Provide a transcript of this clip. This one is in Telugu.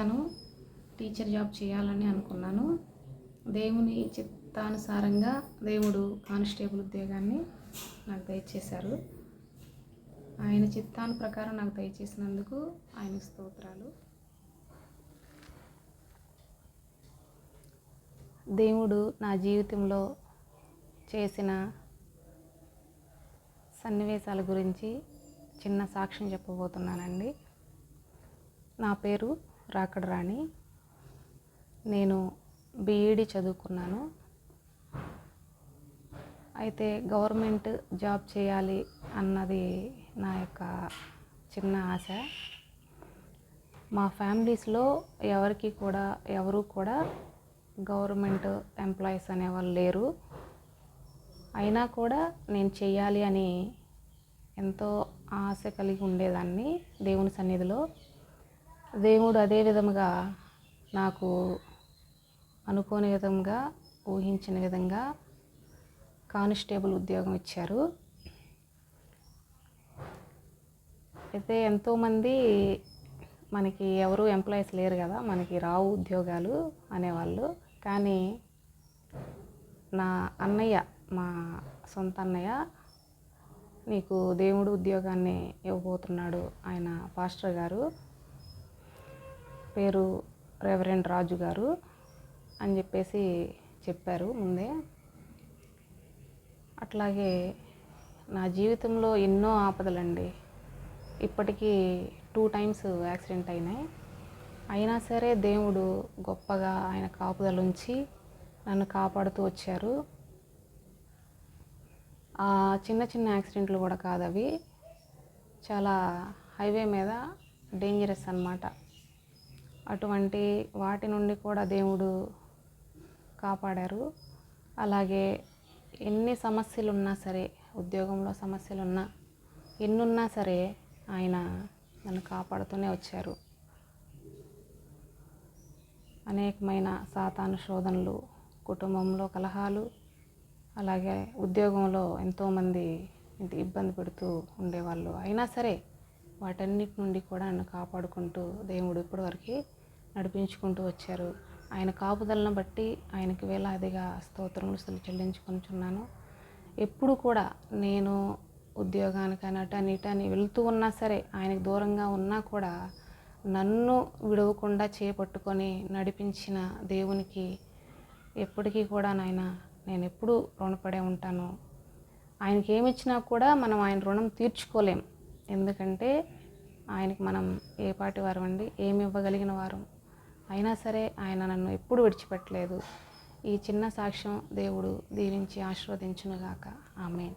చేశాను. టీచర్ జాబ్ చేయాలని అనుకున్నాను. దేవుని చిత్తానుసారంగా దేవుడు కానిస్టేబుల్ ఉద్యోగాన్ని నాకు దయచేశారు. ఆయన చిత్తాను ప్రకారం నాకు దయచేసినందుకు ఆయన స్తోత్రాలు. దేవుడు నా జీవితంలో చేసిన సన్నివేశాల గురించి చిన్న సాక్ష్యం చెప్పబోతున్నానండి. నా పేరు రాకడ రాణి. నేను బీఈడి చదువుకున్నాను. అయితే గవర్నమెంట్ జాబ్ చేయాలి అన్నది నా యొక్క చిన్న ఆశ. మా ఫ్యామిలీస్లో ఎవరికి కూడా ఎవరు కూడా గవర్నమెంట్ ఎంప్లాయీస్ అనేవాళ్ళు లేరు. అయినా కూడా నేను చేయాలి అని ఎంతో ఆశ కలిగి ఉండేదాన్ని దేవుని సన్నిధిలో. దేవుడు అదే విధముగా నాకు అనుకోని విధంగా ఊహించిన విధంగా కానిస్టేబుల్ ఉద్యోగం ఇచ్చారు. అయితే ఎంతోమంది మనకి ఎవరు ఎంప్లాయీస్ లేరు కదా మనకి రావు ఉద్యోగాలు అనేవాళ్ళు. కానీ నా అన్నయ్య మా సొంత అన్నయ్య నీకు దేవుడు ఉద్యోగాన్ని ఇవ్వబోతున్నాడు ఆయన పాస్టర్ గారు. పేరు రెవరెండ్ రాజు గారు అని చెప్పేసి చెప్పారు ముందే. అట్లాగే నా జీవితంలో ఎన్నో ఆపదలండి. ఇప్పటికీ టూ టైమ్స్ యాక్సిడెంట్ అయినాయి. అయినా సరే దేవుడు గొప్పగా ఆయన కాపుదలుంచి నన్ను కాపాడుతూ వచ్చారు. ఆ చిన్న చిన్న యాక్సిడెంట్లు కూడా కాదు అవి చాలా హైవే మీద డేంజరస్ అనమాట అటువంటి వాటి నుండి కూడా దేవుడు కాపాడారు. అలాగే ఎన్ని సమస్యలు ఉన్నా సరే ఉద్యోగంలో సమస్యలు ఉన్నా ఎన్నున్నా సరే ఆయన నన్ను కాపాడుతూనే వచ్చారు. అనేకమైన సాతాను శోధనలు కుటుంబంలో కలహాలు అలాగే ఉద్యోగంలో ఎంతోమంది ఇంత ఇబ్బంది పెడుతూ ఉండేవాళ్ళు. అయినా సరే వాటన్నిటి నుండి కూడా నన్ను కాపాడుకుంటూ దేవుడు ఇప్పటివరకు నడిపించుకుంటూ వచ్చారు. ఆయన కాపుదలను బట్టి ఆయనకి వేలాదిగా స్తోత్రములు చెల్లించుకొనిచున్నాను. ఎప్పుడు కూడా నేను ఉద్యోగానికని అటని ఇటని వెళుతూ ఉన్నా సరే ఆయనకు దూరంగా ఉన్నా కూడా నన్ను విడవకుండా చేపట్టుకొని నడిపించిన దేవునికి ఎప్పటికీ కూడా నాయన నేను ఎప్పుడూ రుణపడే ఉంటాను. ఆయనకి ఏమి ఇచ్చినా కూడా మనం ఆయన రుణం తీర్చుకోలేం. ఎందుకంటే ఆయనకి మనం ఏ పాటి వారం అండి ఏమి ఇవ్వగలిగిన వారం? అయినా సరే ఆయన నన్ను ఎప్పుడు విడిచిపెట్టలేదు. ఈ చిన్న సాక్ష్యం దేవుడు దీవించి ఆశీర్వదించునుగాక. ఆమెన్.